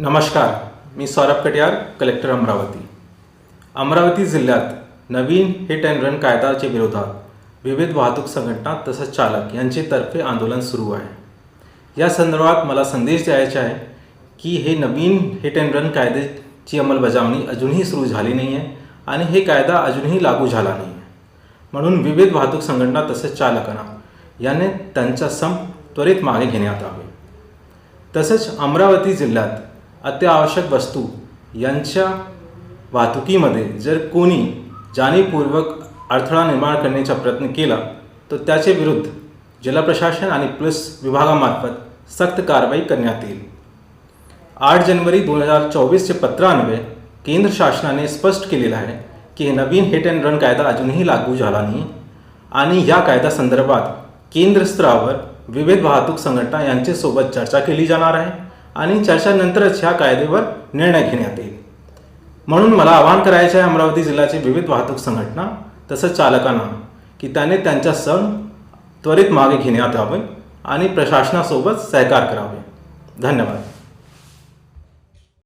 नमस्कार मी सौरभ कटियार कलेक्टर अमरावती. अमरावती जिल्ह्यात नवीन हिट अँड रन कायद्याच्या विरोधात विविध वाहतूक संघटना तसंच चालक यांचेतर्फे आंदोलन सुरू आहे. या संदर्भात मला संदेश द्यायचा आहे की हे नवीन हिट अँड रन कायद्याची अंमलबजावणी अजूनही सुरू झाली नाही आहे आणि हे कायदा अजूनही लागू झाला नाही आहे म्हणून विविध वाहतूक संघटना तसेच चालकांना याने त्यांचा संप त्वरित मागे घेण्यात यावे. तसेच अमरावती जिल्ह्यात अत्यावश्यक वस्तू यांच्या वाहतुकीमध्ये जर कोणी जाणीवपूर्वक अडथळा निर्माण करण्याचा प्रयत्न केला तर त्याचे विरुद्ध जिल्हा प्रशासन आणि पोलीस विभागामार्फत सक्त कारवाई करण्यात येईल. आठ जानेवारी दोन हजार चोवीसचे पत्रान्वये केंद्र शासनाने स्पष्ट केलेलं आहे की हे नवीन हिट अँड रन कायदा अजूनही लागू झाला नाही आणि या कायद्यासंदर्भात केंद्र स्तरावर विविध वाहतूक संघटना यांच्यासोबत चर्चा केली जाणार आहे. आणि चर्चानंतरच ह्या कायद्यावर निर्णय घेण्यात येईल. म्हणून मला आवाहन करायचे आहे अमरावती जिल्ह्याचे विविध वाहतूक संघटना तसंच चालकांना की त्याने त्यांचा सण त्वरित मागे घेण्यात यावे आणि प्रशासनासोबत सहकार करावे. धन्यवाद.